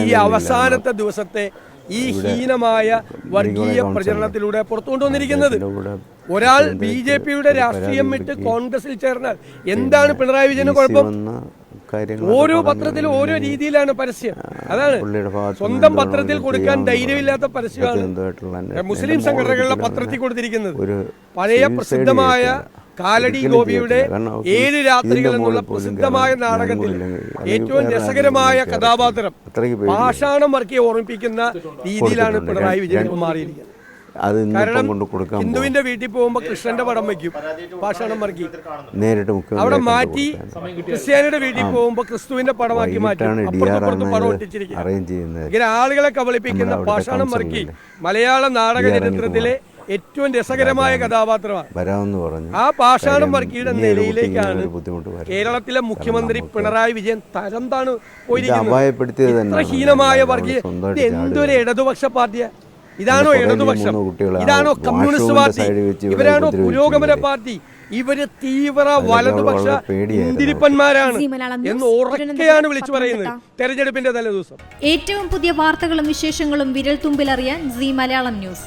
ഈ അവസാനത്തെ ദിവസത്തെ ഈ ഹീനമായ വർഗീയ പ്രചരണത്തിലൂടെ പുറത്തു കൊണ്ടുവന്നിരിക്കുന്നത് ഒരാൾ ബി ജെ പിയുടെ രാഷ്ട്രീയം വിട്ട് കോൺഗ്രസിൽ ചേർന്നാൽ എന്താണ് പിണറായി വിജയന് കുഴപ്പം? ഓരോ പത്രത്തിലും ഓരോ രീതിയിലാണ് പരസ്യം. അതാണ്. സ്വന്തം പത്രത്തിൽ കൊടുക്കാൻ ധൈര്യമില്ലാത്ത പരസ്യമാണ്. മുസ്ലിം സംഘടനകളുടെ പത്രത്തിൽ കൊടുത്തിരിക്കുന്നത്. പഴയ പ്രസിദ്ധമായ. കാലടി ഗോപിയുടെ ഏഴ് രാത്രികൾ എന്നുള്ള പ്രസിദ്ധമായ നാടകത്തിൽ ഏറ്റവും രസകരമായ കഥാപാത്രം. പാഷാണം വർക്കിയെ ഓർമ്മിപ്പിക്കുന്ന രീതിയിലാണ്. പിണറായി വിജയൻ മാറിയിരിക്കുന്നത്. അത് കൊണ്ട് കൊടുക്കാൻ ഹിന്ദുവിന്റെ വീട്ടിൽ പോകുമ്പോൾ കൃഷ്ണന്റെ പടം വയ്ക്കും. പാഷാണം വർക്കി നേരിട്ട് അവിടെ മാറ്റി ക്രിസ്ത്യാനിയുടെ വീട്ടിൽ പോകുമ്പോൾ ക്രിസ്തുവിന്റെ പടമാക്കി മാറ്റി. അറേഞ്ച് ചെയ്യുന്നത്. ഇങ്ങനെ ആളുകളെ കബളിപ്പിക്കുന്ന പാഷാണം വർക്കി മലയാള നാടക ചരിത്രത്തിലെ ഏറ്റവും രസകരമായ കഥാപാത്രമാണ്. വരാമെന്ന് പറഞ്ഞു. ആ പാഷാണം വർക്കിയുടെ നിലയിലേക്കാണ് ബുദ്ധിമുട്ട് കേരളത്തിലെ മുഖ്യമന്ത്രി പിണറായി വിജയൻ തരം താണ് പോയിരിക്കുന്നത്. ഹീനമായ വർഗീയ എന്തൊരു ഇടതുപക്ഷ പാർട്ടിയാ? ഇതാണോ ഇടതുപക്ഷം? ഇതാണോ കമ്മ്യൂണിസ്റ്റ് പാർട്ടി? ഇവരാണോ പുരോഗമന പാർട്ടി? ഇവർ തീവ്ര വലതുപക്ഷ ഇന്ദിരിപ്പന്മാരാണ് എന്ന് ഉറക്കെയാണ് വിളിച്ചു പറയുന്നത്. തെരഞ്ഞെടുപ്പിന്റെ തെരഞ്ഞെടുപ്പിന്റെ തലേദിവസം. ഏറ്റവും പുതിയ വാർത്തകളും വിശേഷങ്ങളും വിരൽ തുമ്പിലറിയാൻ സി മലയാളം ന്യൂസ്.